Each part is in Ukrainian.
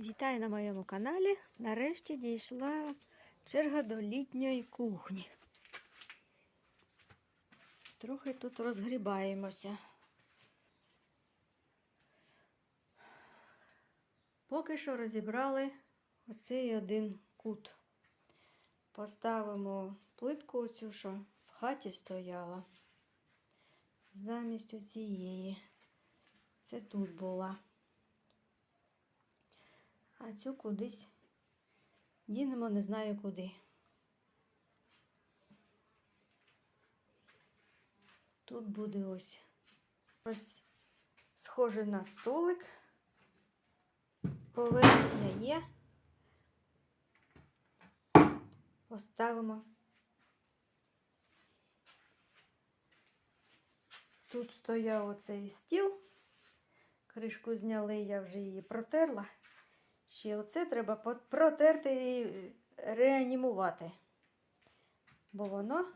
Вітаю на моєму каналі. Нарешті дійшла черга до літньої кухні. Трохи тут розгрібаємося. Поки що розібрали оцей один кут. Поставимо плитку оцю, що в хаті стояла. Замість оцієї. Це тут була. А цю кудись дінемо не знаю куди. Тут буде ось ось схоже на столик. Поверхня є. Поставимо. Тут стояв оцей стіл. Кришку зняли, я вже її протерла. Ще оце треба протерти і реанімувати. Бо воно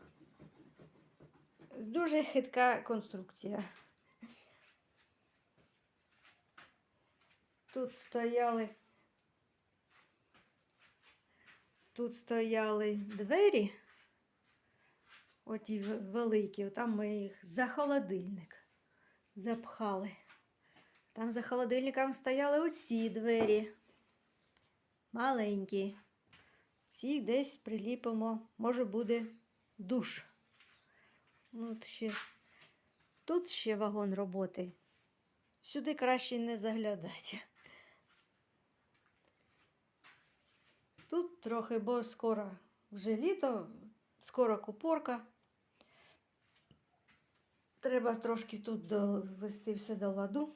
дуже хитка конструкція. Тут стояли. Тут стояли двері, оті великі, там ми їх за холодильник запхали. Там за холодильником стояли оці двері. Маленькі. Ці десь приліпимо, може буде душ. Ну, от ще. Тут ще вагон роботи. Сюди краще не заглядати. Тут трохи, бо скоро вже літо, скоро купорка. Треба трошки тут довести все до ладу.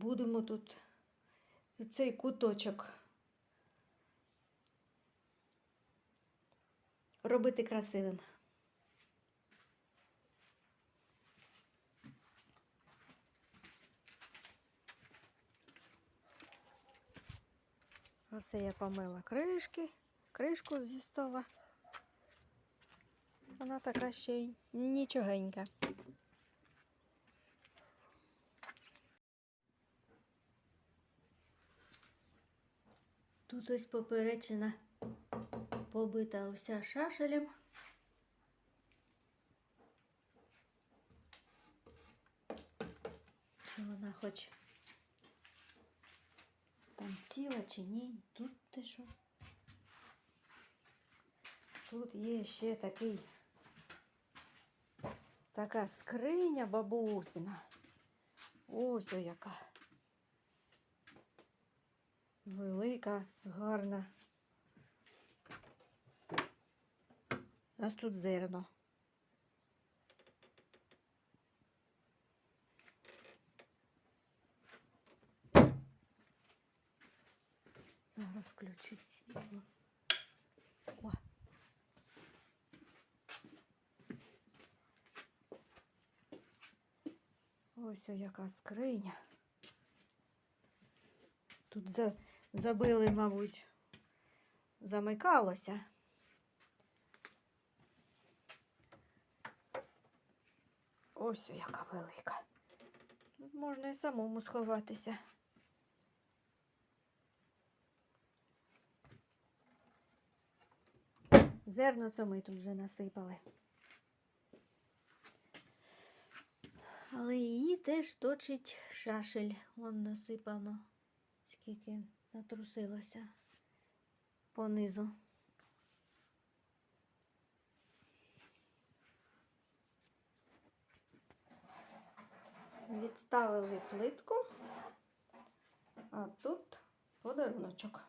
Будемо тут цей куточок робити красивим. Оце я помила кришки, кришку зі стола. Вона така ще й нічогенька. Тут ось поперечина побита вся шашелем. Вона хоч там ціла чи ні? Тут ти що? Тут є ще такий така скриня бабусина. Ось о яка. Велика, гарна. У нас тут зерно. Зараз включить світло. О. Ось яка скриня. Тут за, забили, мабуть, замикалося. Ось яка велика. Тут можна і самому сховатися. Зерно це ми тут вже насипали. Але її теж точить шашель. Вон насипано, скільки натрусилося понизу. Відставили плитку, а тут подаруночок.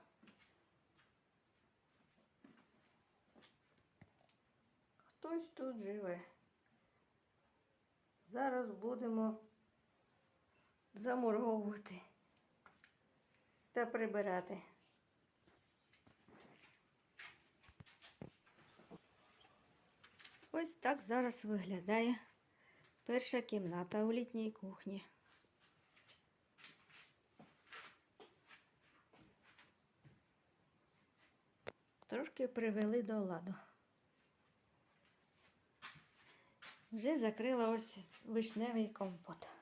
Хтось тут живе. Зараз будемо замуровувати та прибирати. Ось так зараз виглядає перша кімната у літній кухні. Трошки привели до ладу. Вже закрила ось вишневий компот.